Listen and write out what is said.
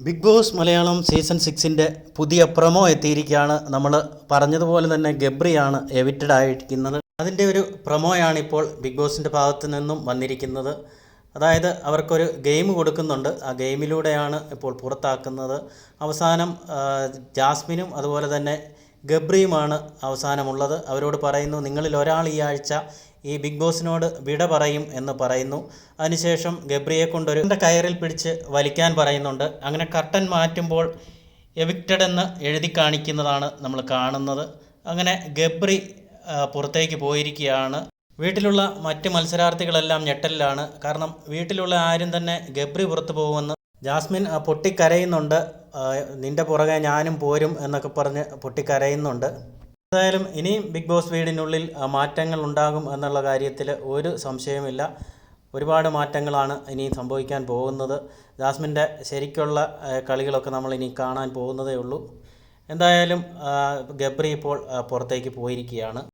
Big Boss Malayalam season സിക്സിന്റെ പുതിയ promo എത്തിയിരിക്കുകയാണ് നമ്മൾ പറഞ്ഞതുപോലെ തന്നെ ഗബ്രിയാണ് എവിറ്റഡ് ആയിരിക്കുന്നത്. അതിന്റെ ഒരു പ്രൊമോയാണ് ഇപ്പോൾ ബിഗ് ബോസിന്റെ ഭാഗത്തു നിന്നും വന്നിരിക്കുന്നത്. അതായത് അവർക്കൊരു ഗെയിം കൊടുക്കുന്നുണ്ട്. ആ ഗെയിമിലൂടെയാണ് ഇപ്പോൾ പുറത്താക്കുന്നത്. അവസാനം ജാസ്മിനും അതുപോലെ തന്നെ ഗബ്രിയുമാണ് അവസാനമുള്ളത്. അവരോട് പറയുന്നു നിങ്ങളിൽ ഒരാൾ ഈ ആഴ്ച ഈ ബിഗ് ബോസിനോട് വിട പറയും എന്ന് പറയുന്നു. അതിനുശേഷം ഗബ്രിയെ കൊണ്ടൊരു കയറിൽ പിടിച്ച് വലിക്കാൻ പറയുന്നുണ്ട്. അങ്ങനെ കർട്ടൻ മാറ്റുമ്പോൾ എവിക്റ്റഡ് എന്ന് എഴുതി കാണിക്കുന്നതാണ് നമ്മൾ കാണുന്നത്. അങ്ങനെ ഗബ്രി പുറത്തേക്ക് പോയിരിക്കുകയാണ്. വീട്ടിലുള്ള മറ്റ് മത്സരാർത്ഥികളെല്ലാം ഞെട്ടലിലാണ്. കാരണം വീട്ടിലുള്ള ആരും തന്നെ ഗബ്രി പുറത്തു പോകുമെന്ന് ജാസ്മിൻ പൊട്ടിക്കരയുന്നുണ്ട്. ആ, നിന്റെ പുറകെ ഞാനും പോരും എന്നൊക്കെ പറഞ്ഞ് പൊട്ടിക്കരയുന്നുണ്ട്. എന്തായാലും ഇനിയും ബിഗ് ബോസ് വീടിനുള്ളിൽ മാറ്റങ്ങൾ ഉണ്ടാകും എന്നുള്ള കാര്യത്തിൽ ഒരു സംശയമില്ല ഒരുപാട് മാറ്റങ്ങളാണ് ഇനി സംഭവിക്കാൻ പോകുന്നത്. ജാസ്മിന്റെ ശരിക്കുള്ള കളികളൊക്കെ നമ്മൾ ഇനി കാണാൻ പോകുന്നതേ ഉള്ളൂ. എന്തായാലും ഗബ്രി ഇപ്പോൾ പുറത്തേക്ക് പോയിരിക്കുകയാണ്.